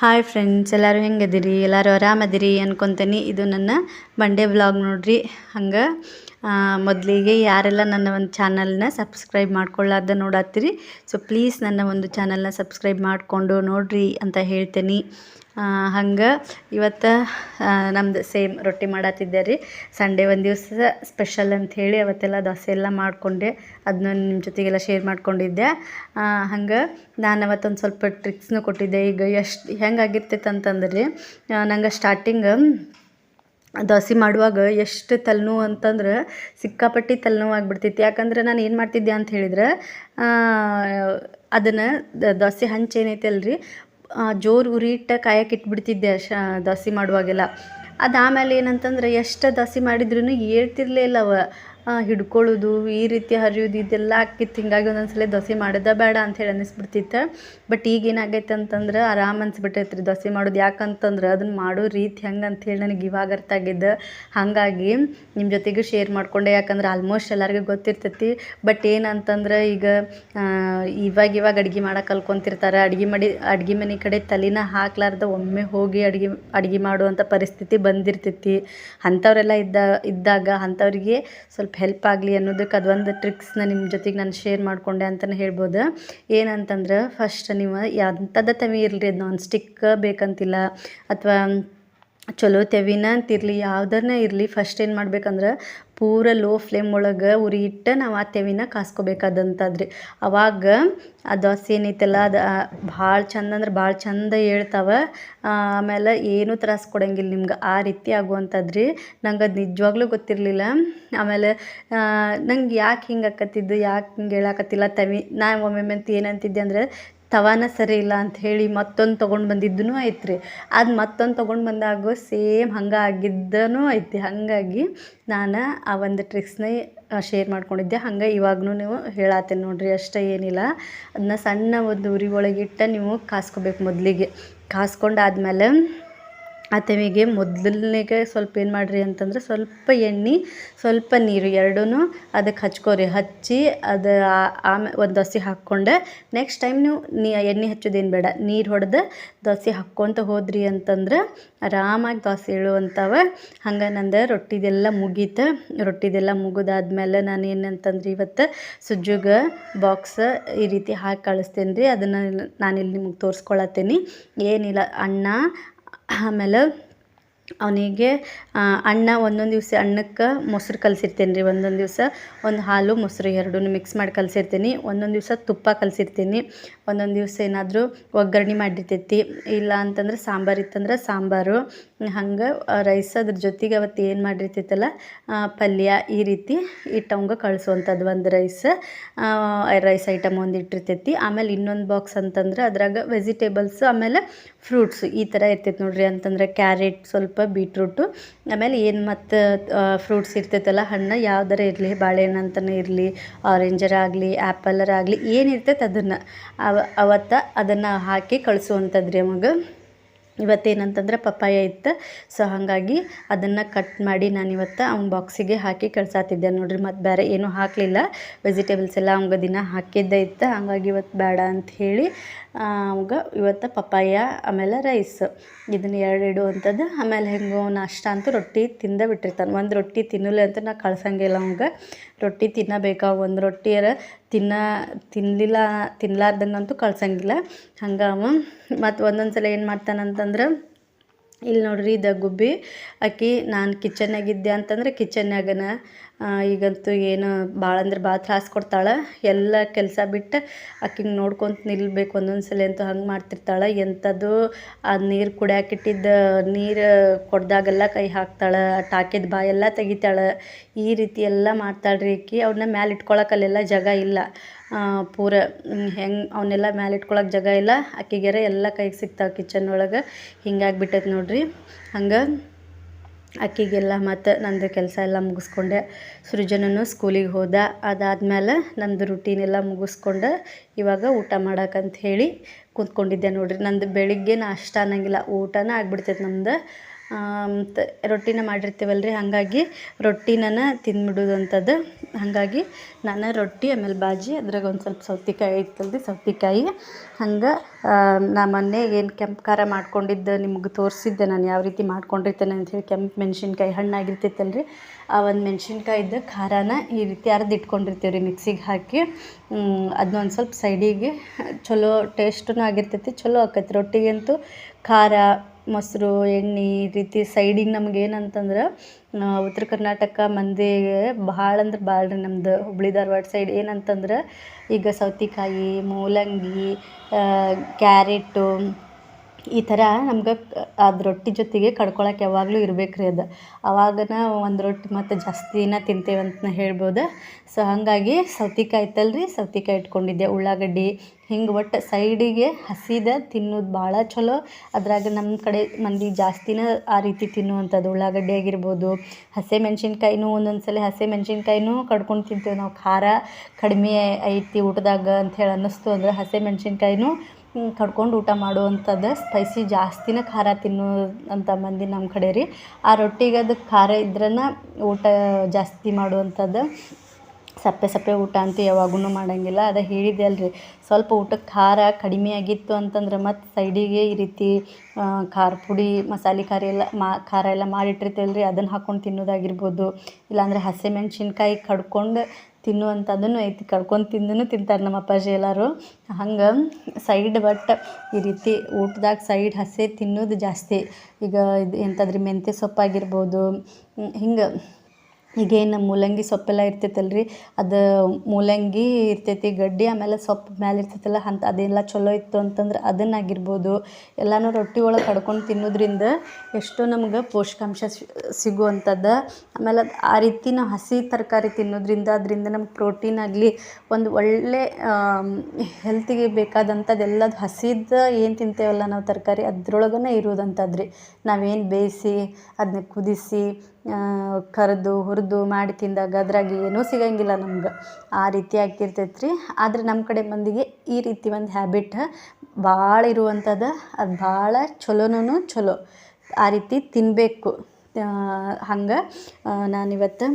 Hi friends ಎಲ್ಲರೂ ಹೆಂಗದಿರಿ ಎಲ್ಲರೂ ಆರಾಮದಿರಿ ಅನ್ಕೊತೀನಿ. ಇದು ನನ್ನ ಮಂಡೇ ಬ್ಲಾಗ್ ನೋಡ್ರಿ. ಹಂಗೆ ಮೊದಲಿಗೆ ಯಾರೆಲ್ಲ ನನ್ನ ಒಂದು ಚಾನಲ್ನ ಸಬ್ಸ್ಕ್ರೈಬ್ ಮಾಡ್ಕೊಳ್ಳಾರ್ದ ನೋಡತ್ತೀರಿ. ಸೊ ಪ್ಲೀಸ್ ನನ್ನ ಒಂದು ಚಾನಲ್ನ ಸಬ್ಸ್ಕ್ರೈಬ್ ಮಾಡಿಕೊಂಡು ನೋಡ್ರಿ ಅಂತ ಹೇಳ್ತೇನೆ. ಹಂಗೆ ಇವತ್ತು ನಮ್ದು ಸೇಮ್ ರೊಟ್ಟಿ ಮಾಡತ್ತಿದ್ದೆ ರೀ ಸಂಡೇ ಒಂದು ದಿವಸ ಸ್ಪೆಷಲ್ ಅಂತ ಹೇಳಿ ಅವತ್ತೆಲ್ಲ ದೋಸೆ ಎಲ್ಲ ಮಾಡಿಕೊಂಡೆ. ಅದನ್ನ ನಿಮ್ಮ ಜೊತೆಗೆಲ್ಲ ಶೇರ್ ಮಾಡ್ಕೊಂಡಿದ್ದೆ. ಹಂಗೆ ನಾನು ಅವತ್ತೊಂದು ಸ್ವಲ್ಪ ಟ್ರಿಕ್ಸ್ನೂ ಕೊಟ್ಟಿದ್ದೆ. ಈಗ ಎಷ್ಟು, ಹೆಂಗೆ ಆಗಿರ್ತೈತೆ ಅಂತಂದ್ರೆ ನಂಗೆ ಸ್ಟಾರ್ಟಿಂಗ್ ದೋಸೆ ಮಾಡುವಾಗ ಎಷ್ಟು ತಲೆನೋವು ಅಂತಂದ್ರೆ ಸಿಕ್ಕಾಪಟ್ಟಿ ತಲೆನೋವು ಆಗ್ಬಿಡ್ತೈತಿ ಯಾಕಂದ್ರೆ ನಾನು ಏನು ಮಾಡ್ತಿದ್ದೆ ಅಂತ ಹೇಳಿದ್ರೆ ಅದನ್ನು ದೋಸೆ ಹಂಚು ಏನೈತೆ ಅಲ್ರಿ? ಜೋರು ಉರಿ ಇಟ್ಟು ಕಾಯಕ್ಕೆ ಇಟ್ಬಿಡ್ತಿದ್ದೆ ಶ, ದೋಸೆ ಮಾಡುವಾಗೆಲ್ಲ. ಅದಾಮೇಲೆ ಏನಂತಂದ್ರೆ ಎಷ್ಟು ದೋಸೆ ಮಾಡಿದ್ರೂ ಏಳ್ತಿರ್ಲೇ ಇಲ್ಲ ಅವ. ಹಿಡ್ಕೊಳ್ಳೋದು, ಈ ರೀತಿ ಹರಿಯೋದು, ಇದೆಲ್ಲ ಆಕಿತ್ತು ಹಿಂಗಾಗಿ ಒಂದೊಂದ್ಸಲ ದೋಸೆ ಮಾಡೋದೇ ಬೇಡ ಅಂಥೇಳಿ ಅನ್ನಿಸ್ಬಿಡ್ತಿತ್ತು ಬಟ್ ಈಗ ಏನಾಗೈತೆ ಅಂತಂದ್ರೆ ಆರಾಮ್ ಅನ್ಸ್ಬಿಟ್ಟೈತೆ ರೀ ದೋಸೆ ಮಾಡೋದು. ಯಾಕಂತಂದ್ರೆ ಅದನ್ನು ಮಾಡೋ ರೀತಿ ಹೆಂಗೆ ಅಂಥೇಳಿ ನನಗೆ ಇವಾಗ ಅರ್ಥ ಆಗಿದ್ದು. ಹಾಗಾಗಿ ನಿಮ್ಮ ಜೊತೆಗೂ ಶೇರ್ ಮಾಡಿಕೊಂಡೆ. ಯಾಕಂದ್ರೆ ಆಲ್ಮೋಸ್ಟ್ ಎಲ್ಲರಿಗೂ ಗೊತ್ತಿರ್ತೈತಿ. ಬಟ್ ಏನಂತಂದ್ರೆ ಈಗ ಇವಾಗ ಇವಾಗ ಅಡ್ಗೆ ಮಾಡೋಕೆ ಕಲ್ಕೊತಿರ್ತಾರೆ. ಅಡ್ಗೆ ಮಾಡಿ, ಅಡ್ಗೆ ಮನೆ ಕಡೆ ತಲೆನ ಹಾಕ್ಲಾರ್ದ ಒಮ್ಮೆ ಹೋಗಿ ಅಡುಗೆ, ಅಡ್ಗೆ ಮಾಡುವಂಥ ಪರಿಸ್ಥಿತಿ ಬಂದಿರ್ತೈತಿ. ಅಂಥವರೆಲ್ಲ ಇದ್ದ, ಇದ್ದಾಗ ಅಂಥವ್ರಿಗೆ ಸ್ವಲ್ಪ ಹೆಲ್ಪ್ ಆಗಲಿ ಅನ್ನೋದಕ್ಕೆ ಅದೊಂದು ಟ್ರಿಕ್ಸ್ನ ನಿಮ್ಮ ಜೊತೆಗೆ ನಾನು ಶೇರ್ ಮಾಡಿಕೊಂಡೆ ಅಂತಲೇ ಹೇಳ್ಬೋದು. ಏನಂತಂದ್ರೆ ಫಸ್ಟ್ ನೀವು ಎಂಥದ್ದು ತವಿ ಇರಲಿ ಅದು ನಾನ್ ಸ್ಟಿಕ್ ಬೇಕಂತಿಲ್ಲ, ಅಥವಾ ಚಲೋ ತೆವಿನ ಅಂತಿರಲಿ, ಯಾವ್ದನ್ನ ಇರಲಿ ಫಸ್ಟ್ ಏನು ಮಾಡ್ಬೇಕಂದ್ರೆ ಪೂರ ಲೋ ಫ್ಲೇಮ್ ಒಳಗೆ ಉರಿ ಇಟ್ಟು ನಾವು ಆ ತೆವಿನ ಕಾಸ್ಕೋಬೇಕಾದಂಥದ್ರಿ ಅವಾಗ ಆ ದೋಸೆ ಏನೈತಲ್ಲ, ಅದು ಭಾಳ ಚಂದ ಅಂದ್ರೆ ಭಾಳ ಚಂದ ಹೇಳ್ತಾವ. ಆಮೇಲೆ ಏನೂ ತ್ರಾಸು ಕೊಡಂಗಿಲ್ಲ ನಿಮ್ಗೆ, ಆ ರೀತಿ ಆಗುವಂಥದ್ರಿ ನಂಗೆ ಅದು ನಿಜವಾಗ್ಲೂ ಗೊತ್ತಿರಲಿಲ್ಲ. ಆಮೇಲೆ ನಂಗೆ ಯಾಕೆ ಹಿಂಗೆ ಆಕತ್ತಿದ್ದು, ಯಾಕೆ ಹಿಂಗೆ ಹೇಳಾಕತ್ತಿಲ್ಲ ತವಿ. ನಾನು ಒಮ್ಮೆ ಏನಂತಿದ್ದೆ ಅಂದರೆ ತವಾನ ಸರಿ ಇಲ್ಲ ಅಂತ ಹೇಳಿ ಮತ್ತೊಂದು ತೊಗೊಂಡು ಬಂದಿದ್ದೂ ಐತ್ರಿ ಅದು ಮತ್ತೊಂದು ತೊಗೊಂಡು ಬಂದಾಗ ಸೇಮ್ ಹಂಗೆ ಆಗಿದ್ದನೂ ಐತಿ. ಹಾಗಾಗಿ ನಾನು ಆ ಒಂದು ಟ್ರಿಕ್ಸ್ನ ಶೇರ್ ಮಾಡ್ಕೊಂಡಿದ್ದೆ. ಹಂಗೆ ಇವಾಗೂ ನೀವು ಹೇಳತ್ತೇನೆ ನೋಡಿರಿ, ಅಷ್ಟೇ ಏನಿಲ್ಲ. ಅದನ್ನ ಸಣ್ಣ ಒಂದು ಉರಿ ಒಳಗಿಟ್ಟು ನೀವು ಕಾಸ್ಕೋಬೇಕು ಮೊದಲಿಗೆ. ಕಾಸ್ಕೊಂಡಾದ್ಮೇಲೆ ಆ ತೆವಿಗೆ ಮೊದಲನೇಗೆ ಸ್ವಲ್ಪ ಏನು ಮಾಡಿರಿ ಅಂತಂದ್ರೆ ಸ್ವಲ್ಪ ಎಣ್ಣೆ, ಸ್ವಲ್ಪ ನೀರು ಎರಡೂ ಅದಕ್ಕೆ ಹಚ್ಕೋರಿ. ಹಚ್ಚಿ ಅದು ಆಮೇ ಒಂದು ದೋಸೆ ಹಾಕ್ಕೊಂಡೆ. ನೆಕ್ಸ್ಟ್ ಟೈಮ್ ನೀವು ನೀ ಎಣ್ಣೆ ಹಚ್ಚೋದೇನು ಬೇಡ. ನೀರು ಹೊಡೆದು ದೋಸೆ ಹಾಕ್ಕೊತ ಹೋದ್ರಿ ಅಂತಂದ್ರೆ ಆರಾಮಾಗಿ ದೋಸೆ ಹೇಳುವಂಥವ ಹಂಗೆ ನಂದು ರೊಟ್ಟಿದೆಲ್ಲ ಮುಗೀತು. ರೊಟ್ಟಿದೆಲ್ಲ ಮುಗಿದಾದ್ಮೇಲೆ ನಾನು ಏನಂತಂದ್ರೆ ಇವತ್ತು ಸುಜ್ಜುಗ ಬಾಕ್ಸ್ ಈ ರೀತಿ ಹಾಕಿ ಕಳಿಸ್ತೇನೆ ರೀ ಅದನ್ನು ನಾನಿಲ್ಲಿ ನಿಮಗೆ ತೋರಿಸ್ಕೊಳತ್ತೀನಿ. ಏನಿಲ್ಲ, ಅನ್ನ ಆಮೇಲೆ ಅವನಿಗೆ ಅಣ್ಣ ಒಂದೊಂದು ದಿವಸ ಅಣ್ಣಕ್ಕೆ ಮೊಸರು ಕಲಸಿರ್ತೇನೆ ರೀ. ಒಂದೊಂದು ದಿವಸ ಒಂದು ಹಾಲು, ಮೊಸರು ಎರಡೂ ಮಿಕ್ಸ್ ಮಾಡಿ ಕಲಸಿರ್ತೀನಿ. ಒಂದೊಂದು ದಿವಸ ತುಪ್ಪ ಕಲಸಿರ್ತೀನಿ. ಒಂದೊಂದು ದಿವಸ ಏನಾದರೂ ಒಗ್ಗರಣೆ ಮಾಡಿರ್ತೈತಿ. ಇಲ್ಲ ಅಂತಂದ್ರೆ ಸಾಂಬಾರು ಇತ್ತಂದ್ರೆ ಸಾಂಬಾರು. ಹಂಗೆ ರೈಸ್ ಅದ್ರ ಜೊತೆಗೆ ಅವತ್ತು ಏನು ಮಾಡಿರ್ತೈತಲ್ಲ ಪಲ್ಯ ಈ ರೀತಿ ಇಟ್ಟವಂಗೆ ಕಳಿಸುವಂಥದ್ದು ಒಂದು ರೈಸ್. ರೈಸ್ ಐಟಮ್ ಒಂದು ಇಟ್ಟಿರ್ತೈತಿ. ಆಮೇಲೆ ಇನ್ನೊಂದು ಬಾಕ್ಸ್ ಅಂತಂದ್ರೆ ಅದ್ರಾಗ ವೆಜಿಟೇಬಲ್ಸ್ ಆಮೇಲೆ ಫ್ರೂಟ್ಸ್ ಈ ಥರ ಇರ್ತೈತೆ ನೋಡ್ರಿ. ಅಂತಂದ್ರೆ ಕ್ಯಾರೆಟ್ ಸ್ವಲ್ಪ ಬೀಟ್ರೂಟು, ಆಮೇಲೆ ಏನು ಮತ್ತು ಫ್ರೂಟ್ಸ್ ಇರ್ತೈತಲ್ಲ, ಹಣ್ಣು ಯಾವ್ದಾರ ಇರಲಿ, ಬಾಳೆಹಣ್ಣು ಅಂತಲೇ ಇರಲಿ, ಆರೆಂಜರ್ ಆಗಲಿ ಆ್ಯಪಲ್ಲರ್ ಆಗಲಿ ಏನಿರ್ತೈತೆ ಅದನ್ನು ಅವ, ಅವತ್ತು ಅದನ್ನು ಹಾಕಿ ಕಳಿಸುವಂಥದ್ದು ರೀ ಅವಾಗ. ಇವತ್ತೇನಂತಂದ್ರೆ ಪಪ್ಪಾಯ ಇತ್ತು. ಸೊ ಹಾಗಾಗಿ ಅದನ್ನು ಕಟ್ ಮಾಡಿ ನಾನು ಇವತ್ತು ಅವ್ನ ಬಾಕ್ಸಿಗೆ ಹಾಕಿ ಕಳ್ಸಾತಿದ್ದೆ. ನೋಡಿರಿ, ಮತ್ತು ಬೇರೆ ಏನೂ ಹಾಕಲಿಲ್ಲ. ವೆಜಿಟೇಬಲ್ಸ್ ಎಲ್ಲ ಅವಂಗೆ ದಿನ ಹಾಕಿದ್ದೇ ಇತ್ತು. ಹಾಗಾಗಿ ಇವತ್ತು ಬೇಡ ಅಂತ ಹೇಳಿ ಅವಾಗ ಇವತ್ತು ಪಪ್ಪಾಯ, ಆಮೇಲೆ ರೈಸ್ ಇದನ್ನು ಎರಡು ಇಡುವಂಥದ್ದು ಆಮೇಲೆ ಹೆಂಗೋ ನಾಷ್ಟ ಅಂತೂ ರೊಟ್ಟಿ ತಿಂದ ಬಿಟ್ಟಿರ್ತಾನೆ. ಒಂದು ರೊಟ್ಟಿ ತಿನ್ನಲಿ ಅಂತ ನಾ ಕಳ್ಸಂಗಿಲ್ಲ ಅವಂಗೆ ರೊಟ್ಟಿ ತಿನ್ನಬೇಕಾ? ಒಂದು ರೊಟ್ಟಿಯರ ತಿನ್ನ ತಿನ್ನಲಿಲ್ಲ ತಿನ್ನಲಾರ್ದಂಗಂತೂ ಕಳ್ಸಂಗಿಲ್ಲ. ಹಂಗೆ ಅವ. ಮತ್ತು ಒಂದೊಂದು ಸಲ ಏನು ಮಾಡ್ತಾನಂತಂದ್ರೆ ಇಲ್ಲಿ ನೋಡ್ರಿ ಇದು ಗುಬ್ಬಿ. ಆಕಿ ನಾನು ಕಿಚನ್ನಾಗಿದ್ದೆ ಅಂತಂದ್ರೆ ಕಿಚನ್ನಾಗನ ಈಗಂತೂ ಏನು ಭಾಳ ಅಂದ್ರೆ ಭಾಳ ತ್ರಾಸು ಕೊಡ್ತಾಳೆ. ಎಲ್ಲ ಕೆಲಸ ಬಿಟ್ಟು ಆಕಿಗೆ ನೋಡ್ಕೊತ ನಿಲ್ಬೇಕು ಒಂದೊಂದು ಸಲ ಅಂತೂ ಹಂಗೆ ಮಾಡ್ತಿರ್ತಾಳೆ. ಎಂಥದ್ದು ಆ ನೀರು ಕುಡಿಯಾಕಿಟ್ಟಿದ್ದ ನೀರು ಕೊಡ್ದಾಗೆಲ್ಲ ಕೈ ಹಾಕ್ತಾಳೆ, ಟಾಕಿದ ಬಾಯೆಲ್ಲ ತೆಗಿತಾಳೆ. ಈ ರೀತಿ ಎಲ್ಲ ಮಾಡ್ತಾಳೆ ರೀ ಆಕಿ ಅವನ್ನ ಮ್ಯಾಲೆ ಇಟ್ಕೊಳಕ್ಕೆ ಅಲ್ಲೆಲ್ಲ ಜಾಗ ಇಲ್ಲ. ಪೂರ ಹೆಂಗೆ ಅವನ್ನೆಲ್ಲ ಮ್ಯಾಲೆ ಇಟ್ಕೊಳಕ್ಕೆ ಜಾಗ ಇಲ್ಲ. ಅಕ್ಕಿಗೆರೆ ಎಲ್ಲ ಕೈಗೆ ಸಿಗ್ತಾವೆ ಕಿಚನ್ ಒಳಗೆ. ಹಿಂಗಾಗ್ಬಿಟ್ಟೈತೆ ನೋಡ್ರಿ. ಹಂಗೆ ಅಕ್ಕಿಗೆಲ್ಲ ಮತ್ತು ನಂದು ಕೆಲಸ ಎಲ್ಲ ಮುಗಿಸ್ಕೊಂಡೆ. ಸೃಜನನು ಸ್ಕೂಲಿಗೆ ಹೋದ. ಅದಾದ್ಮೇಲೆ ನಂದು ರುಟೀನ್ ಎಲ್ಲ ಮುಗಿಸ್ಕೊಂಡು ಇವಾಗ ಊಟ ಮಾಡಕ್ಕಂತ ಹೇಳಿ ಕೂತ್ಕೊಂಡಿದ್ದೆ ನೋಡ್ರಿ. ನಂದು ಬೆಳಿಗ್ಗೆ ನಾಷ್ಟ ಅನ್ನಂಗಿಲ್ಲ. ಊಟನೇ ಆಗ್ಬಿಡ್ತೈತೆ ನಮ್ದು. ರೊಟ್ಟಿನ ಮಾಡಿರ್ತೀವಲ್ಲ ರೀ ಹಾಗಾಗಿ ರೊಟ್ಟಿನ ತಿಂದ್ಬಿಡೋದು ಅಂಥದ್ದು ಹಾಗಾಗಿ ನಾನು ರೊಟ್ಟಿ, ಆಮೇಲೆ ಬಾಜಿ, ಅದ್ರಾಗ ಒಂದು ಸ್ವಲ್ಪ ಸೌತೆಕಾಯಿ ಐತಲ್ರಿ, ಸೌತೆಕಾಯಿ. ಹಂಗೆ ನಾ ಮೊನ್ನೆ ಏನು ಕೆಂಪು ಖಾರ ಮಾಡ್ಕೊಂಡಿದ್ದೆ ನಿಮ್ಗೆ ತೋರಿಸಿದ್ದೆ, ನಾನು ಯಾವ ರೀತಿ ಮಾಡ್ಕೊಂಡಿರ್ತೇನೆ ಅಂಥೇಳಿ ಕೆಂಪು ಮೆಣ್ಸಿನ್ಕಾಯಿ ಹಣ್ಣಾಗಿರ್ತೈತಲ್ಲ ರೀ ಆ ಒಂದು ಮೆಣ್ಸಿನ್ಕಾಯಿದ್ದು ಖಾರನ ಈ ರೀತಿ ಅರ್ದು ಇಟ್ಕೊಂಡಿರ್ತೀವಿ ರೀ ಮಿಕ್ಸಿಗೆ ಹಾಕಿ. ಅದನ್ನೊಂದು ಸ್ವಲ್ಪ ಸೈಡಿಗೆ ಚಲೋ ಟೇಸ್ಟೂ ಆಗಿರ್ತೈತಿ, ಚಲೋ ಆಕೈತಿ. ರೊಟ್ಟಿಗಂತೂ ಖಾರ ಮೊಸರು, ಎಣ್ಣೆ ಈ ರೀತಿ ಸೈಡಿಗೆ ನಮ್ಗೆ ಏನಂತಂದ್ರೆ ಉತ್ತರ ಕರ್ನಾಟಕ ಮಂದಿಗೆ ಭಾಳ ಅಂದ್ರೆ ಭಾಳ ರೀ ನಮ್ದು ಹುಬ್ಬಳ್ಳಿ ಧಾರವಾಡ ಸೈಡ್. ಏನಂತಂದ್ರೆ, ಈಗ ಸೌತೆಕಾಯಿ, ಮೂಲಂಗಿ ಕ್ಯಾರೆಟು ಈ ಥರ ನಮ್ಗೆ ಅದು ರೊಟ್ಟಿ ಜೊತೆಗೆ ಕಡ್ಕೊಳಕ್ಕೆ ಯಾವಾಗಲೂ ಇರ್ಬೇಕು ರೀ ಅದು. ಅವಾಗನ ಒಂದು ರೊಟ್ಟಿ ಮತ್ತು ಜಾಸ್ತಿನ ತಿಂತೇವೆ ಅಂತ ಹೇಳ್ಬೋದು. ಸೊ ಹಾಗಾಗಿ ಸೌತೆಕಾಯಿ ರೀ ಸೌತೆಕಾಯಿ ಇಟ್ಕೊಂಡಿದ್ದೆ. ಉಳ್ಳಾಗಡ್ಡಿ ಹಿಂಗೆ ಒಟ್ಟು ಸೈಡಿಗೆ ಹಸಿದ ತಿನ್ನೋದು ಭಾಳ ಚಲೋ ಅದ್ರಾಗ ನಮ್ಮ ಕಡೆ ಮಂದಿ ಜಾಸ್ತಿನ ಆ ರೀತಿ ತಿನ್ನುವಂಥದ್ದು ಉಳ್ಳಾಗಡ್ಡಿ ಆಗಿರ್ಬೋದು. ಹಸಿಮೆಣ್ಸಿನ್ಕಾಯಿನೂ ಒಂದೊಂದು ಸಲ ಹಸಿಮೆಣ್ಸಿನ್ಕಾಯಿನೂ ಕಡ್ಕೊಂಡು ತಿಂತೇವೆ ನಾವು. ಖಾರ ಕಡಿಮೆ ಐತಿ ಊಟದಾಗ ಅಂತ ಹೇಳಿ ಅನ್ನಿಸ್ತು ಅಂದ್ರೆ ಹಸಿಮೆಣ್ಸಿನ್ಕಾಯಿನೂ ಕಡ್ಕೊಂಡು ಊಟ ಮಾಡುವಂಥದ್ದು ಸ್ಪೈಸಿ ಜಾಸ್ತಿನೇ ಖಾರ ತಿನ್ನೋ ಅಂತ ಮಂದಿ ನಮ್ಮ ಕಡೆ ರೀ. ಆ ರೊಟ್ಟಿಗೆ ಅದು ಖಾರ ಇದ್ರನ ಊಟ ಜಾಸ್ತಿ ಮಾಡುವಂಥದ್ದು ಸಪ್ಪೆ ಸಪ್ಪೆ ಊಟ ಅಂತೂ ಯಾವಾಗೂ ಮಾಡಂಗಿಲ್ಲ. ಅದು ಹೇಳಿದೆ ಅಲ್ರಿ ಸ್ವಲ್ಪ ಊಟಕ್ಕೆ ಖಾರ ಕಡಿಮೆ ಆಗಿತ್ತು ಅಂತಂದ್ರೆ ಮತ್ತು ಸೈಡಿಗೆ ಈ ರೀತಿ ಖಾರ ಪುಡಿ, ಮಸಾಲೆ ಖಾರ ಎಲ್ಲ ಮಾ, ಖಾರ ಎಲ್ಲ ಮಾಡಿಟ್ಟಿರ್ತೇವೆ ರೀ ಅದನ್ನು ಹಾಕ್ಕೊಂಡು ತಿನ್ನೋದಾಗಿರ್ಬೋದು. ಇಲ್ಲಾಂದರೆ ಹಸಿಮೆಣ್ಸಿನ್ಕಾಯಿ ಕಡ್ಕೊಂಡು ತಿನ್ನುವಂಥದ್ದೂ ಐತಿ ಕಳ್ಕೊಂಡು ತಿಂದೂ ತಿಂತಾರೆ ನಮ್ಮ ಅಪ್ಪಾಜಿ ಎಲ್ಲರೂ. ಹಂಗೆ ಸೈಡ್ ಬಟ್ ಈ ರೀತಿ ಊಟದಾಗ ಸೈಡ್ ಹಸಿ ತಿನ್ನೋದು ಜಾಸ್ತಿ. ಈಗ ಇದು ಎಂಥದ್ರಿ ಮೆಂತ್ಯ ಸೊಪ್ಪಾಗಿರ್ಬೋದು ಹಿಂಗೆ ಈಗೇನು ಮೂಲಂಗಿ ಸೊಪ್ಪೆಲ್ಲ ಇರ್ತೈತಲ್ಲ ರೀ ಅದು ಮೂಲಂಗಿ ಇರ್ತೈತಿ, ಗಡ್ಡಿ ಆಮೇಲೆ ಸೊಪ್ಪು ಮ್ಯಾಲೆ ಇರ್ತೈತಲ್ಲ ಅಂತ ಅದೆಲ್ಲ ಚಲೋ ಇತ್ತು ಅಂತಂದ್ರೆ ಅದನ್ನಾಗಿರ್ಬೋದು. ಎಲ್ಲನೂ ರೊಟ್ಟಿ ಒಳಗೆ ಕಡ್ಕೊಂಡು ತಿನ್ನೋದ್ರಿಂದ ಎಷ್ಟೋ ನಮ್ಗೆ ಪೋಷಕಾಂಶ ಸಿಗುವಂಥದ್ದು ಆಮೇಲೆ ಆ ರೀತಿ ನಾವು ಹಸಿ ತರಕಾರಿ ತಿನ್ನೋದ್ರಿಂದ ಅದರಿಂದ ನಮ್ಗೆ ಪ್ರೋಟೀನ್ ಆಗಲಿ, ಒಂದು ಒಳ್ಳೆ ಹೆಲ್ತಿಗೆ ಹಸಿದ ಹಸಿದು ಏನು ತಿಂತೇವಲ್ಲ ನಾವು ತರಕಾರಿ ಅದ್ರೊಳಗನೇ ಇರೋದಂಥದ್ದು ರೀ ನಾವೇನು ಬೇಯಿಸಿ ಅದನ್ನ ಕುದಿಸಿ ಕರೆದು, ಹುರಿದು ಮಾಡಿ ತಿಂದಾಗ ಅದ್ರಾಗ ಏನೂ ಸಿಗಂಗಿಲ್ಲ ನಮ್ಗೆ. ಆ ರೀತಿ ಆಗ್ತಿರ್ತೈತೆ ರೀ ಆದ್ರೆ ನಮ್ಮ ಕಡೆ ಮಂದಿಗೆ ಈ ರೀತಿ ಒಂದು ಹ್ಯಾಬಿಟ್ ಭಾಳ ಇರುವಂಥದ್ದು ಅದು ಭಾಳ ಚಲೋನೂ ಚಲೋ ಆ ರೀತಿ ತಿನ್ನಬೇಕು ಹಂಗೆ ನಾನಿವತ್ತು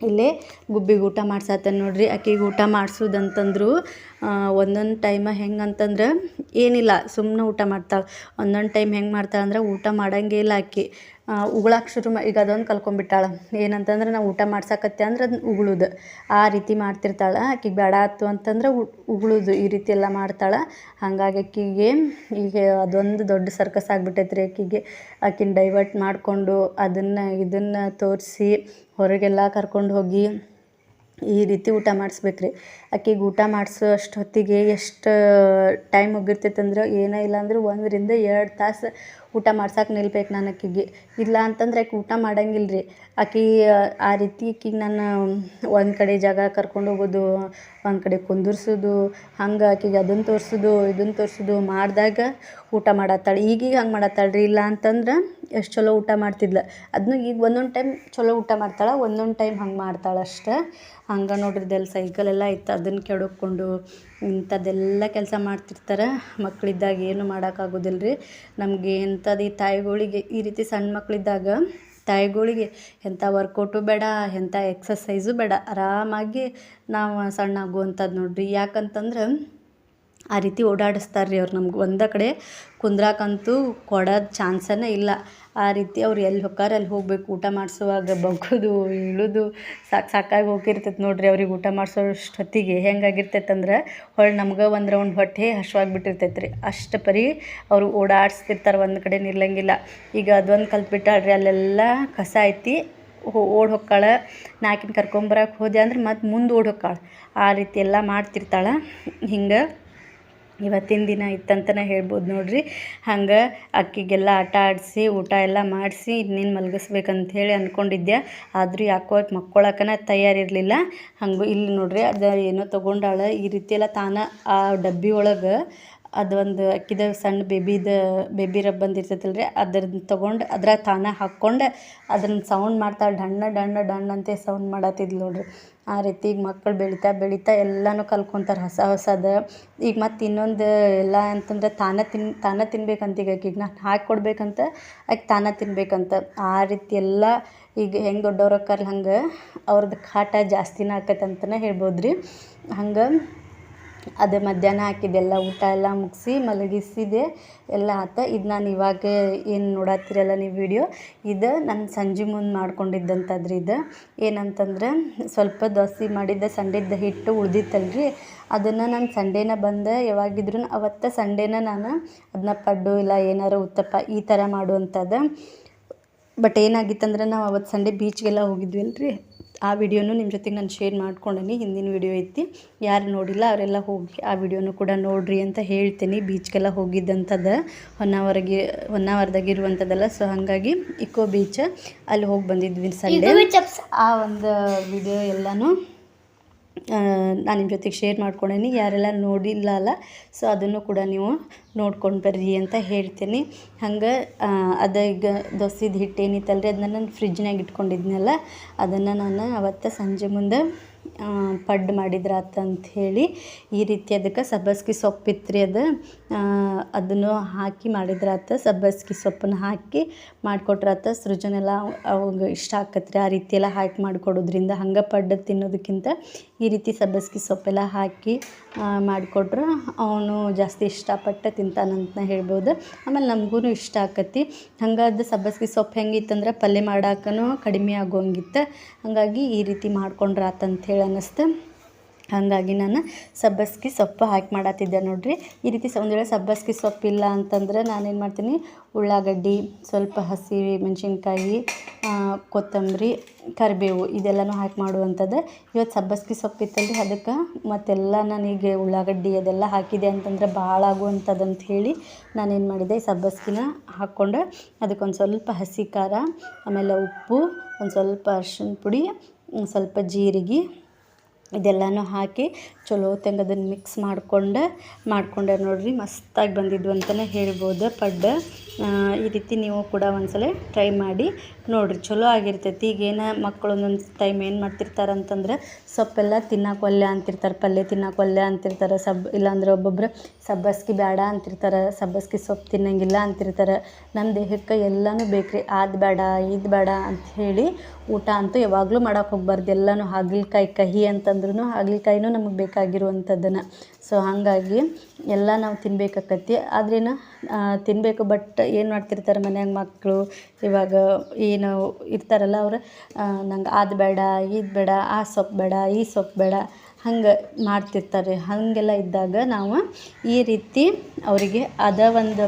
ಇಲ್ಲೇ ಗುಬ್ಬಿಗೆ ಊಟ ಮಾಡ್ಸತ್ತೆ ನೋಡ್ರಿ. ಆಕೆಗೆ ಊಟ ಮಾಡಿಸೋದಂತಂದ್ರು ಒಂದೊಂದು ಟೈಮ ಹೆಂಗಂತಂದ್ರೆ ಏನಿಲ್ಲ ಸುಮ್ಮನೆ ಊಟ ಮಾಡ್ತಾಳೆ. ಒಂದೊಂದು ಟೈಮ್ ಹೆಂಗೆ ಮಾಡ್ತಾಳೆ ಅಂದ್ರೆ ಊಟ ಮಾಡಂಗೇ ಇಲ್ಲ ಆಕಿ ಉಗುಳಕ್ಕೆ ಶುರು ಮಾ ಈಗ ಅದೊಂದು ಕಲ್ಕೊಂಬಿಟ್ಟಾಳೆ ಏನಂತಂದ್ರೆ ನಾವು ಊಟ ಮಾಡ್ಸಕತ್ತೆ ಅಂದ್ರೆ ಅದನ್ನ ಉಗುಳುದು. ಆ ರೀತಿ ಮಾಡ್ತಿರ್ತಾಳೆ. ಆಕಿಗೆ ಬೇಡ ಆಯ್ತು ಅಂತಂದ್ರೆ ಉಗುಳುದು ಈ ರೀತಿ ಎಲ್ಲ ಮಾಡ್ತಾಳೆ. ಹಾಗಾಗಿ ಆಕಿಗೆ ಈಗ ಅದೊಂದು ದೊಡ್ಡ ಸರ್ಕಸ್ ಆಗ್ಬಿಟ್ಟೈತೆ ರೀ ಆಕಿಗೆ. ಆಕಿನ ಡೈವರ್ಟ್ ಮಾಡಿಕೊಂಡು ಅದನ್ನು ಇದನ್ನು ತೋರಿಸಿ ಹೊರಗೆಲ್ಲ ಕರ್ಕೊಂಡು ಹೋಗಿ ಈ ರೀತಿ ಊಟ ಮಾಡಿಸ್ಬೇಕು ರೀ ಆಕಿಗೆ ಊಟ ಮಾಡಿಸೋ ಅಷ್ಟೊತ್ತಿಗೆ ಎಷ್ಟು ಟೈಮ್ ಹೋಗಿರ್ತೈತೆ ಅಂದ್ರೆ ಏನೇ ಇಲ್ಲ ಅಂದ್ರೆ ಒಂದರಿಂದ ಎರಡು ತಾಸು ಊಟ ಮಾಡ್ಸಕ್ಕೆ ನಿಲ್ಬೇಕು ನಾನು ಆಕಿಗೆ. ಇಲ್ಲ ಅಂತಂದ್ರೆ ಆಕೆ ಊಟ ಮಾಡಂಗಿಲ್ಲ ರೀ ಆಕೆ, ಆ ರೀತಿ ಆಕಿಗೆ ನಾನು ಒಂದು ಕಡೆ ಜಾಗ ಕರ್ಕೊಂಡು ಹೋಗೋದು, ಒಂದು ಕಡೆ ಕುಂದಿರ್ಸೋದು, ಹಂಗೆ ಆಕಿಗೆ ಅದನ್ನು ತೋರಿಸೋದು ಇದನ್ನು ತೋರಿಸೋದು ಮಾಡಿದಾಗ ಊಟ ಮಾಡತ್ತಾಳೆ. ಈಗೀಗ ಹಂಗೆ ಮಾಡತ್ತಾಳೆ ರೀ ಇಲ್ಲ ಅಂತಂದ್ರೆ ಎಷ್ಟು ಚಲೋ ಊಟ ಮಾಡ್ತಿದ್ಲ. ಅದನ್ನು ಈಗ ಒಂದೊಂದು ಟೈಮ್ ಚಲೋ ಊಟ ಮಾಡ್ತಾಳೆ, ಒಂದೊಂದು ಟೈಮ್ ಹಂಗೆ ಮಾಡ್ತಾಳೆ ಅಷ್ಟೇ ಹಂಗೆ ನೋಡ್ರಿ ಸೈಕಲ್ ಎಲ್ಲ ಇತ್ತು ಅದನ್ನು ಕೆಡಕೊಂಡು ಇಂಥದ್ದೆಲ್ಲ ಕೆಲಸ ಮಾಡ್ತಿರ್ತಾರೆ. ಮಕ್ಕಳಿದ್ದಾಗ ಏನು ಮಾಡೋಕ್ಕಾಗೋದಿಲ್ಲ ರೀ ನಮಗೆ ಎಂಥದ್ದು ಈ ತಾಯಿಗಳಿಗೆ, ಈ ರೀತಿ ಸಣ್ಣ ಮಕ್ಕಳಿದ್ದಾಗ ತಾಯಿಗಳಿಗೆ ಎಂಥ ವರ್ಕೌಟು ಬೇಡ, ಎಂಥ ಎಕ್ಸಸೈಸು ಬೇಡ. ಆರಾಮಾಗಿ ನಾವು ಸಣ್ಣ ಆಗುವಂಥದ್ದು ನೋಡಿರಿ. ಯಾಕಂತಂದ್ರೆ ಆ ರೀತಿ ಓಡಾಡಿಸ್ತಾರೆ ರೀ ಅವ್ರು ನಮ್ಗೆ ಒಂದೇ ಕಡೆ ಕುಂದ್ರಾಕಂತೂ ಕೊಡೋದು ಚಾನ್ಸನೇ ಇಲ್ಲ. ಆ ರೀತಿ ಅವ್ರು ಎಲ್ಲಿ ಹೊಕ್ಕಾರ ಅಲ್ಲಿ ಹೋಗ್ಬೇಕು, ಊಟ ಮಾಡಿಸುವಾಗ ಬಗ್ಗೋದು, ಇಳೋದು ಸಾಕು ಸಾಕಾಗಿ ಹೋಗಿರ್ತೈತೆ ನೋಡಿರಿ ಅವ್ರಿಗೆ ಊಟ ಮಾಡಿಸೋಷ್ಟೊತ್ತಿಗೆ. ಹೆಂಗಾಗಿರ್ತೈತೆ ಅಂದ್ರೆ ಹೊಳ್ಳಿ ನಮ್ಗೆ ಒಂದು ರೌಂಡ್ ಹೊಟ್ಟೆ ಹಶ್ವಾಗಿ ರೀ ಅಷ್ಟು ಪರಿ ಅವರು ಓಡಾಡಿಸ್ತಿರ್ತಾರೆ ಒಂದು ಕಡೆ ನಿಲ್ಲಂಗಿಲ್ಲ. ಈಗ ಅದೊಂದು ಕಲ್ತ್ಬಿಟ್ಟಾಳ್ರಿ ಅಲ್ಲೆಲ್ಲ ಕಸ ಐತಿ ಓಡಿ ಹೊಕ್ಕಾಳೆ, ನಾಕಿನ ಕರ್ಕೊಂಬರಕ್ಕೆ ಹೋದೆ ಅಂದ್ರೆ ಮತ್ತೆ ಮುಂದೆ ಓಡಿ ಹೊಕ್ಕಾಳೆ. ಆ ರೀತಿ ಎಲ್ಲ ಮಾಡ್ತಿರ್ತಾಳೆ. ಹಿಂಗೆ ಇವತ್ತಿನ ದಿನ ಇತ್ತಂತನೇ ಹೇಳ್ಬೋದು ನೋಡಿರಿ. ಹಂಗೆ ಅಕ್ಕಿಗೆಲ್ಲ ಆಟ ಆಡಿಸಿ, ಊಟ ಎಲ್ಲ ಮಾಡಿಸಿ, ಇನ್ನೇನು ಮಲಗಿಸ್ಬೇಕಂತ ಹೇಳಿ ಅಂದ್ಕೊಂಡಿದ್ದೆ ಆದರೂ ಯಾಕೋ ಆಕೆ ಮಕ್ಕೊಳಕನ ತಯಾರಿರಲಿಲ್ಲ. ಹಂಗೆ ಇಲ್ಲಿ ನೋಡಿರಿ ಅದು ಏನೋ ತೊಗೊಂಡಾಳ. ಈ ರೀತಿ ಎಲ್ಲ ತಾನೇ ಆ ಡಬ್ಬಿ ಒಳಗೆ ಅದು ಒಂದು ಅಕ್ಕಿದ ಸಣ್ಣ ಬೇಬಿದ, ಬೇಬಿ ರಬ್ ಬಂದಿರ್ತೈತಲ್ಲ ರೀ ಅದನ್ನ ತೊಗೊಂಡು ಅದ್ರಾಗ ತಾನೇ ಹಾಕ್ಕೊಂಡು ಅದನ್ನು ಸೌಂಡ್ ಮಾಡ್ತಾಳೆ ಡಣ್ಣ ಡಣ್ಣ ಡಣ್ಣ ಅಂತ ಸೌಂಡ್ ಮಾಡತ್ತಿದ್ಲು ನೋಡ್ರಿ. ಆ ರೀತಿ ಈಗ ಮಕ್ಕಳು ಬೆಳೀತಾ ಬೆಳೀತಾ ಎಲ್ಲನೂ ಕಲ್ತ್ಕೊಂತಾರೆ ಹೊಸ ಹೊಸದ. ಈಗ ಮತ್ತು ಇನ್ನೊಂದು ಎಲ್ಲ ಅಂತಂದ್ರೆ ತಾನೇ ತಿನ್, ತಾನೇ ತಿನ್ಬೇಕಂತ ಈಗ ಆಕಿಗೆ ನಾನು ಹಾಕಿ ಕೊಡ್ಬೇಕಂತ ಆಕೆ ತಾನೇ ತಿನ್ಬೇಕಂತ. ಆ ರೀತಿ ಎಲ್ಲ ಈಗ ಹೆಂಗೆ ದೊಡ್ಡವ್ರು ಆಕ್ಕಾರಲ್ಲ ಹಂಗೆ ಅವ್ರದ್ದು ಕಾಟ ಜಾಸ್ತಿನೇ ಆಕತ್ತಂತನೇ ಹೇಳ್ಬೋದು ರೀ ಹಂಗೆ ಅದು ಮಧ್ಯಾಹ್ನ ಹಾಕಿದ್ದೆಲ್ಲ ಊಟ ಎಲ್ಲ ಮುಗಿಸಿ ಮಲಗಿಸಿದೆ. ಎಲ್ಲ ಆತ. ಇದು ನಾನು ಇವಾಗ ಏನು ನೋಡತ್ತೀರಲ್ಲ ನೀವು ವಿಡಿಯೋ? ಇದು ನಾನು ಸಂಜೆ ಮುಂದೆ ಮಾಡ್ಕೊಂಡಿದ್ದಂಥದ್ರಿ ಇದು. ಏನಂತಂದ್ರೆ ಸ್ವಲ್ಪ ದೋಸೆ ಮಾಡಿದ್ದ ಸಂಡೇದ ಹಿಟ್ಟು ಉಳ್ದಿತ್ತಲ್ಲ ರೀ ಅದನ್ನು ನಾನು ಸಂಡೇನ ಬಂದು ಯಾವಾಗಿದ್ರು ಅವತ್ತು ಸಂಡೇನ ನಾನು ಅದನ್ನ ಪಡ್ಡು ಇಲ್ಲ ಏನಾರು ಉತ್ತಪ್ಪ ಈ ಥರ ಮಾಡುವಂಥದ್ದು ಬಟ್ ಏನಾಗಿತ್ತಂದ್ರೆ ನಾವು ಅವತ್ತು ಸಂಡೇ ಬೀಚ್ಗೆಲ್ಲ ಹೋಗಿದ್ವಿ ಅಲ್ರಿ ಆ ವಿಡಿಯೋನು ನಿಮ್ಮ ಜೊತೆಗೆ ನಾನು ಶೇರ್ ಮಾಡ್ಕೊಂಡೀನಿ ಹಿಂದಿನ ವಿಡಿಯೋ ಐತಿ. ಯಾರು ನೋಡಿಲ್ಲ ಅವರೆಲ್ಲ ಹೋಗಿ ಆ ವಿಡಿಯೋನು ಕೂಡ ನೋಡ್ರಿ ಅಂತ ಹೇಳ್ತೀನಿ. ಬೀಚ್ಗೆಲ್ಲ ಹೋಗಿದ್ದಂಥದ್ದು ಹೊನ್ನಾವರಗೆ ಹೊನ್ನಾವರದಾಗ ಇರುವಂಥದ್ದಲ್ಲ ಸೊ ಹಾಗಾಗಿ ಇಕೋ ಬೀಚ್ ಅಲ್ಲಿ ಹೋಗಿ ಬಂದಿದ್ವಿ ಸಂಡೇ ಆ ಒಂದು ವಿಡಿಯೋ ಎಲ್ಲನೂ ನಾನು ನಿಮ್ಮ ಜೊತೆಗೆ ಶೇರ್ ಮಾಡ್ಕೊಂಡೇನಿ ಯಾರೆಲ್ಲ ನೋಡಿಲ್ಲ ಅಲ್ಲ ಸೊ ಅದನ್ನು ಕೂಡ ನೀವು ನೋಡ್ಕೊಂಡು ಬರ್ರಿ ಅಂತ ಹೇಳ್ತೀನಿ. ಹಂಗೆ ಅದು ಈಗ ದೋಸೆದು ಹಿಟ್ಟು ಏನಿತ್ತಲ್ಲ ರೀ ಅದನ್ನ ನಾನು ಫ್ರಿಜ್ನಾಗ ಇಟ್ಕೊಂಡಿದ್ನಲ್ಲ, ಅದನ್ನು ನಾನು ಅವತ್ತು ಸಂಜೆ ಮುಂದೆ ಪಡ್ಡು ಮಾಡಿದ್ರೆ ಹೇಳಿ ಈ ರೀತಿ ಅದಕ್ಕೆ ಸಬ್ಬಸ್ಗೆ ಸೊಪ್ಪಿತ್ತು ರೀ ಅದು. ಅದನ್ನು ಹಾಕಿ ಮಾಡಿದ್ರಾತ ಸಬ್ಬಸ್ಗೆ ಸೊಪ್ಪನ್ನ ಹಾಕಿ ಮಾಡಿಕೊಟ್ರಾತ ಸೃಜನೆಲ್ಲ ಅವಾಗ ಇಷ್ಟ ಆಕತ್ತೆ ರೀ ಆ ರೀತಿ ಎಲ್ಲ ಹಾಕಿ ಮಾಡಿಕೊಡೋದ್ರಿಂದ ಹಂಗೆ ಪಡ್ಡು ತಿನ್ನೋದಕ್ಕಿಂತ ಈ ರೀತಿ ಸಬ್ಬಸ್ಗೆ ಸೊಪ್ಪೆಲ್ಲ ಹಾಕಿ ಮಾಡಿಕೊಟ್ರೆ ಅವನು ಜಾಸ್ತಿ ಇಷ್ಟಪಟ್ಟು ತಿಂತಾನಂತ ಹೇಳ್ಬೋದು. ಆಮೇಲೆ ನಮಗೂ ಇಷ್ಟ ಆಕತಿ ಹಂಗೆ ಅದು ಸಬ್ಬಸ್ಗೆ ಸೊಪ್ಪು ಹೆಂಗಿತ್ತಂದ್ರೆ ಪಲ್ಯ ಮಾಡಾಕನೂ ಕಡಿಮೆ ಆಗೋಂಗಿತ್ತು. ಹಾಗಾಗಿ ಈ ರೀತಿ ಮಾಡ್ಕೊಂಡ್ರೆ ಹೇಳಿ ಅನ್ನಿಸ್ತು. ಹಾಗಾಗಿ ನಾನು ಸಬ್ಬಸ್ಗೆ ಸೊಪ್ಪು ಹಾಕಿ ಮಾಡತ್ತಿದ್ದೆ ನೋಡಿರಿ. ಈ ರೀತಿ ಒಂದು ವೇಳೆ ಸಬ್ಬಸ್ಗೆ ಸೊಪ್ಪಿಲ್ಲ ಅಂತಂದ್ರೆ ನಾನೇನು ಮಾಡ್ತೀನಿ, ಉಳ್ಳಾಗಡ್ಡಿ, ಸ್ವಲ್ಪ ಹಸಿ ಮೆಣಸಿನ್ಕಾಯಿ ಕೊತ್ತಂಬರಿ, ಕರಿಬೇವು ಇದೆಲ್ಲನೂ ಹಾಕಿ ಮಾಡುವಂಥದ್ದು. ಇವತ್ತು ಸಬ್ಬಸ್ಗೆ ಸೊಪ್ಪು ಇತ್ತಲ್ರಿ, ಅದಕ್ಕೆ ಮತ್ತೆಲ್ಲ ನನಗೆ ಉಳ್ಳಾಗಡ್ಡಿ ಅದೆಲ್ಲ ಹಾಕಿದೆ ಅಂತಂದ್ರೆ ಭಾಳ ಆಗುವಂಥದ್ದು ಅಂತ ಹೇಳಿ ನಾನೇನು ಮಾಡಿದೆ ಸಬ್ಬಸ್ಗಿನ ಹಾಕ್ಕೊಂಡು. ಅದಕ್ಕೊಂದು ಸ್ವಲ್ಪ ಹಸಿ ಖಾರ, ಆಮೇಲೆ ಉಪ್ಪು, ಒಂದು ಸ್ವಲ್ಪ ಅರ್ಶಿನ ಪುಡಿ ಸ್ವಲ್ಪ ಜೀರಿಗೆ ಇದೆಲ್ಲನೂ ಹಾಕಿ ಚಲೋ ಅದನ್ನು ಮಿಕ್ಸ್ ಮಾಡ್ಕೊಂಡು, ಮಾಡ್ಕೊಂಡೆ ನೋಡಿರಿ, ಮಸ್ತಾಗಿ ಬಂದಿದ್ವು ಅಂತಲೇ ಹೇಳ್ಬೋದು ಪಡ್ಡ. ಈ ರೀತಿ ನೀವು ಕೂಡ ಒಂದ್ಸಲ ಟ್ರೈ ಮಾಡಿ ನೋಡಿರಿ, ಚಲೋ ಆಗಿರ್ತೈತಿ. ಈಗೇನು ಮಕ್ಕಳು ಒಂದೊಂದು ಟೈಮ್ ಏನು ಮಾಡ್ತಿರ್ತಾರೆ ಅಂತಂದ್ರೆ ಸೊಪ್ಪೆಲ್ಲ ತಿನ್ನಕ್ಕೆ ಒಲ್ಲೆ ಅಂತಿರ್ತಾರೆ, ಪಲ್ಯ ತಿನ್ನಕ್ಕೆ ಒಲ್ಲೆ ಅಂತಿರ್ತಾರೆ, ಸಬ್, ಇಲ್ಲಾಂದ್ರೆ ಒಬ್ಬೊಬ್ರು ಸಬ್ಬಸ್ಗಿ ಬೇಡ ಅಂತಿರ್ತಾರೆ ಸಬ್ಬಸ್ಗಿ ಸೊಪ್ಪು ತಿನ್ನಂಗಿಲ್ಲ ಅಂತಿರ್ತಾರೆ. ನಮ್ಮ ದೇಹಕ್ಕೆ ಎಲ್ಲನೂ ಬೇಕ್ರಿ ಅದು ಬೇಡ ಇದು ಬೇಡ ಅಂತ ಹೇಳಿ ಊಟ ಅಂತೂ ಯಾವಾಗಲೂ ಮಾಡಕ್ಕೆ ಹೋಗ್ಬಾರ್ದು. ಎಲ್ಲನೂ ಹಾಗಲಕಾಯಿ ಕಹಿ ಅಂತಂದ್ರೂ ಹಾಗಲಕಾಯಿನೂ ನಮಗೆ ಬೇಕಾಗಿರುವಂಥದ್ದನ್ನು. ಸೊ ಹಾಗಾಗಿ ಎಲ್ಲ ನಾವು ತಿನ್ಬೇಕಾಕತಿ ಆದ್ರೇನು ತಿನ್ನಬೇಕು ಬಟ್ ಏನು ಮಾಡ್ತಿರ್ತಾರೆ ಮನ್ಯಾಗ ಮಕ್ಕಳು ಇವಾಗ ಏನು ಇರ್ತಾರಲ್ಲ ಅವ್ರು ನಂಗೆ ಅದು ಬೇಡ ಇದು ಬೇಡ, ಆ ಸೊಪ್ಪು ಬೇಡ, ಈ ಸೊಪ್ಪು ಬೇಡ, ಹಂಗೆ ಮಾಡ್ತಿರ್ತಾರೆ. ಹಾಗೆಲ್ಲ ಇದ್ದಾಗ ನಾವು ಈ ರೀತಿ ಅವರಿಗೆ ಅದ ಒಂದು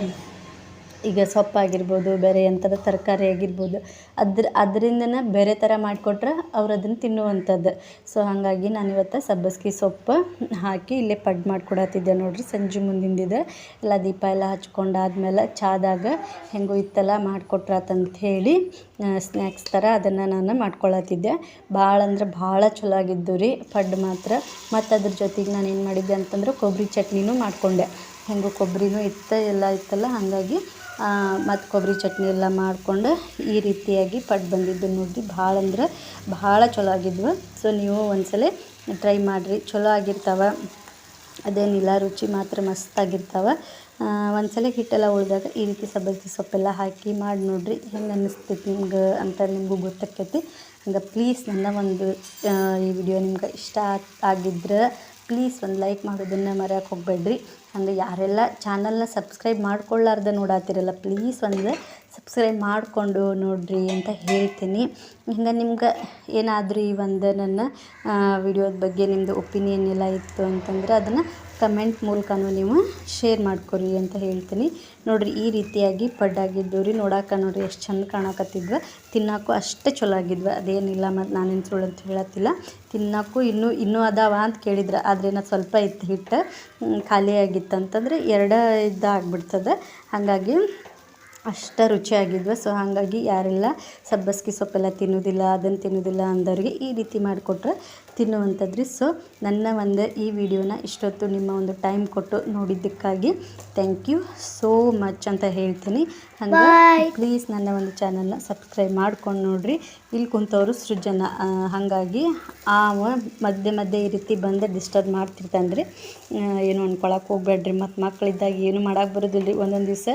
ಈಗ ಸೊಪ್ಪಾಗಿರ್ಬೋದು, ಬೇರೆ ಎಂಥದ ತರಕಾರಿ ಆಗಿರ್ಬೋದು, ಅದ್ರ, ಅದರಿಂದನೇ ಬೇರೆ ಥರ ಮಾಡಿಕೊಟ್ರೆ ಅವ್ರು ಅದನ್ನು ತಿನ್ನುವಂಥದ್ದು. ಸೊ ಹಾಗಾಗಿ ನಾನು ಇವತ್ತು ಸಬ್ಬಸ್ಗೆ ಸೊಪ್ಪು ಹಾಕಿ ಇಲ್ಲೇ ಪಡ್ ಮಾಡ್ಕೊಡತ್ತಿದ್ದೆ ನೋಡಿರಿ, ಸಂಜೆ ಮುಂದಿಂದಿದೆ. ಎಲ್ಲ ದೀಪ ಎಲ್ಲ ಹಚ್ಕೊಂಡಾದ್ಮೇಲೆ ಚಾದಾಗ ಹೆಂಗೋ ಇತ್ತಲ್ಲ ಮಾಡಿಕೊಟ್ರಾತಂತ ಹೇಳಿ ಸ್ನ್ಯಾಕ್ಸ್ ಥರ ಅದನ್ನು ನಾನು ಮಾಡ್ಕೊಳತ್ತಿದ್ದೆ. ಭಾಳ ಅಂದ್ರೆ ಭಾಳ ಚಲೋ ಆಗಿದ್ದು ರೀ ಪಡ್ ಮಾತ್ರ. ಮತ್ತು ಅದ್ರ ಜೊತೆಗೆ ನಾನು ಏನು ಮಾಡಿದ್ದೆ ಅಂತಂದ್ರೆ ಕೊಬ್ಬರಿ ಚಟ್ನಿನೂ ಮಾಡಿಕೊಂಡೆ. ಹೆಂಗೋ ಕೊಬ್ಬರಿನೂ ಇತ್ತು, ಎಲ್ಲ ಇತ್ತಲ್ಲ, ಹಾಗಾಗಿ ಮತ್ತು ಕೊಬ್ಬರಿ ಚಟ್ನಿ ಎಲ್ಲ ಮಾಡಿಕೊಂಡು ಈ ರೀತಿಯಾಗಿ ಪಟ್ ಬಂದಿದ್ದು ನೋಡಿರಿ. ಭಾಳ ಅಂದ್ರೆ ಭಾಳ ಚಲೋ ಆಗಿದ್ವು. ಸೊ ನೀವು ಒಂದ್ಸಲ ಟ್ರೈ ಮಾಡಿರಿ. ಚಲೋ ಆಗಿರ್ತಾವೆ. ಅದೇನಿಲ್ಲ, ರುಚಿ ಮಾತ್ರ ಮಸ್ತಾಗಿರ್ತಾವೆ ಒಂದ್ಸಲ ಹಿಟ್ಟೆಲ್ಲ ಉಳಿದಾಗ ಈ ರೀತಿ ಸಬ್ಬಸ್ಗೆ ಸೊಪ್ಪೆಲ್ಲ ಹಾಕಿ ಮಾಡಿ ನೋಡಿರಿ. ಹೆಂಗೆ ಅನ್ನಿಸ್ತೈತಿ ನಿಮ್ಗೆ ಅಂತ ನಿಮಗೂ ಗೊತ್ತಾಕೈತಿ. ಹಂಗೆ ಪ್ಲೀಸ್ ನನ್ನ ಒಂದು ಈ ವಿಡಿಯೋ ನಿಮ್ಗೆ ಇಷ್ಟ ಆಗಿದ್ರೆ ಪ್ಲೀಸ್ ಒಂದು ಲೈಕ್ ಮಾಡೋದನ್ನು ಮರೆಯೋಕೆ ಹೋಗಬೇಡ್ರಿ. ಹಂಗೆ ಯಾರೆಲ್ಲ ಚಾನಲ್ನ ಸಬ್ಸ್ಕ್ರೈಬ್ ಮಾಡ್ಕೊಳ್ಳಾರ್ದೆ ನೋಡಾತಿರಲ್ಲ ಪ್ಲೀಸ್ ಒಂದು ಸಬ್ಸ್ಕ್ರೈಬ್ ಮಾಡಿಕೊಂಡು ನೋಡಿರಿ ಅಂತ ಹೇಳ್ತೀನಿ. ಹಿಂಗೆ ನಿಮ್ಗೆ ಏನಾದರೂ ಈ ಒಂದು ನನ್ನ ವಿಡಿಯೋದ ಬಗ್ಗೆ ನಿಮ್ಮದು ಒಪಿನಿಯನ್ ಎಲ್ಲ ಇತ್ತು ಅಂತಂದ್ರೆ ಅದನ್ನು ಕಮೆಂಟ್ ಮೂಲಕನೂ ನೀವು ಶೇರ್ ಮಾಡ್ಕೊರಿ ಅಂತ ಹೇಳ್ತೀನಿ. ನೋಡಿರಿ ಈ ರೀತಿಯಾಗಿ ಪಡ್ಡಾಗಿದ್ದು ರೀ. ನೋಡಾಕ ನೋಡಿರಿ ಎಷ್ಟು ಚಂದ ಕಾಣಕತ್ತಿದ್ವ. ತಿನ್ನೋಕ್ಕೂ ಅಷ್ಟೇ ಚಲೋ ಆಗಿದ್ವ. ಅದೇನಿಲ್ಲ ಮತ್ತು ನಾನೇನು ಸುಳ್ಳು ಅಂತ ಹೇಳತ್ತಿಲ್ಲ. ತಿನ್ನೋಕ್ಕೂ ಇನ್ನೂ ಇನ್ನೂ ಅದಾವ ಅಂತ ಕೇಳಿದ್ರೆ. ಆದರೆ ನಾನು ಸ್ವಲ್ಪ ಇತ್ತು ಹಿಟ್ಟು ಖಾಲಿ ಆಗಿತ್ತು ಅಂತಂದ್ರೆ ಎರಡು ಇದಾಗ್ಬಿಡ್ತದೆ ಹಾಗಾಗಿ ಅಷ್ಟು ರುಚಿಯಾಗಿದ್ವು ಸೊ ಹಾಗಾಗಿ ಯಾರೆಲ್ಲ ಸಬ್ಬಸ್ಗೆ ಸೊಪ್ಪೆಲ್ಲ ತಿನ್ನೋದಿಲ್ಲ ಅದನ್ನು ತಿನ್ನೋದಿಲ್ಲ ಅಂದವ್ರಿಗೆ ಈ ರೀತಿ ಮಾಡಿಕೊಟ್ರೆ ತಿನ್ನುವಂಥದ್ರಿ. ಸೊ ನನ್ನ ಒಂದು ಈ ವಿಡಿಯೋನ ಇಷ್ಟೊತ್ತು ನಿಮ್ಮ ಒಂದು ಟೈಮ್ ಕೊಟ್ಟು ನೋಡಿದ್ದಕ್ಕಾಗಿ ಥ್ಯಾಂಕ್ ಯು ಸೋ ಮಚ್ ಅಂತ ಹೇಳ್ತೀನಿ. ಹಂಗೆ ಪ್ಲೀಸ್ ನನ್ನ ಒಂದು ಚಾನಲ್ನ ಸಬ್ಸ್ಕ್ರೈಬ್ ಮಾಡ್ಕೊಂಡು ನೋಡ್ರಿ. ಇಲ್ಲಿ ಕುಂತವರು ಸೃಜನ ಆ, ಹಾಗಾಗಿ ಅವ ಮಧ್ಯೆ ಮಧ್ಯೆ ಈ ರೀತಿ ಬಂದು ಡಿಸ್ಟರ್ಬ್ ಮಾಡ್ತಿರ್ತಂದ್ರೆ ಆ, ಏನು ಅಂದ್ಕೊಳಕ್ಕೆ ಹೋಗ್ಬೇಡ್ರಿ. ಮತ್ತು ಮಕ್ಕಳಿದ್ದಾಗ ಏನು ಮಾಡೋಕ್ಕೆ ಬರೋದಿಲ್ಲ ರೀ ಒಂದೊಂದು ದಿವಸ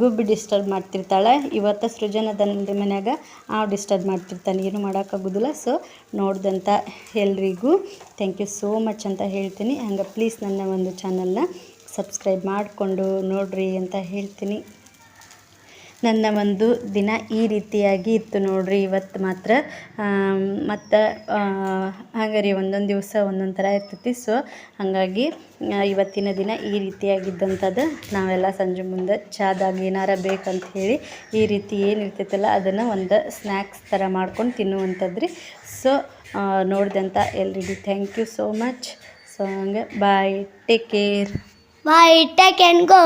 ಗುಬ್ಬಿ ಡಿಸ್ಟರ್ಬ್ ಮಾಡ್ತಿರ್ತಾಳೆ. ಇವತ್ತು ಸೃಜನ ತನ್ನ ಮನ್ಯಾಗ ಆ ಡಿಸ್ಟರ್ಬ್ ಮಾಡ್ತಿರ್ತಾನೆ. ಏನು ಮಾಡೋಕ್ಕಾಗೋದಿಲ್ಲ ಸೊ ನೋಡಿದಂಥ ಎಲ್ರಿಗೂ ಥ್ಯಾಂಕ್ ಯು ಸೋ ಮಚ್ ಅಂತ ಹೇಳ್ತೀನಿ. ಹಂಗೆ ಪ್ಲೀಸ್ ನನ್ನ ಒಂದು ಚಾನಲ್ನ ಸಬ್ಸ್ಕ್ರೈಬ್ ಮಾಡಿಕೊಂಡು ನೋಡ್ರಿ ಅಂತ ಹೇಳ್ತೀನಿ. ನನ್ನ ಒಂದು ದಿನ ಈ ರೀತಿಯಾಗಿ ಇತ್ತು ನೋಡ್ರಿ. ಇವತ್ತು ಮಾತ್ರ ಮತ್ತು ಹಾಗೆ ರೀ ಒಂದೊಂದು ದಿವಸ ಒಂದೊಂದು ಥರ ಇರ್ತೈತಿ. ಸೊ ಹಾಗಾಗಿ ಇವತ್ತಿನ ದಿನ ಈ ರೀತಿಯಾಗಿದ್ದಂಥದ್ದು ನಾವೆಲ್ಲ ಸಂಜೆ ಮುಂದೆ ಚಾದಾಗ ಏನಾರ ಬೇಕಂತ ಹೇಳಿ ಈ ರೀತಿ ಏನು ಇರ್ತೈತಲ್ಲ ಅದನ್ನು ಒಂದು ಸ್ನ್ಯಾಕ್ಸ್ ಥರ ಮಾಡ್ಕೊಂಡು ತಿನ್ನುವಂಥದ್ರಿ ಸೊ ನೋಡಿದಂಥ ಎಲ್ರಿಗೂ thank you so much so ಹಂಗೆ bye take care bye take and go.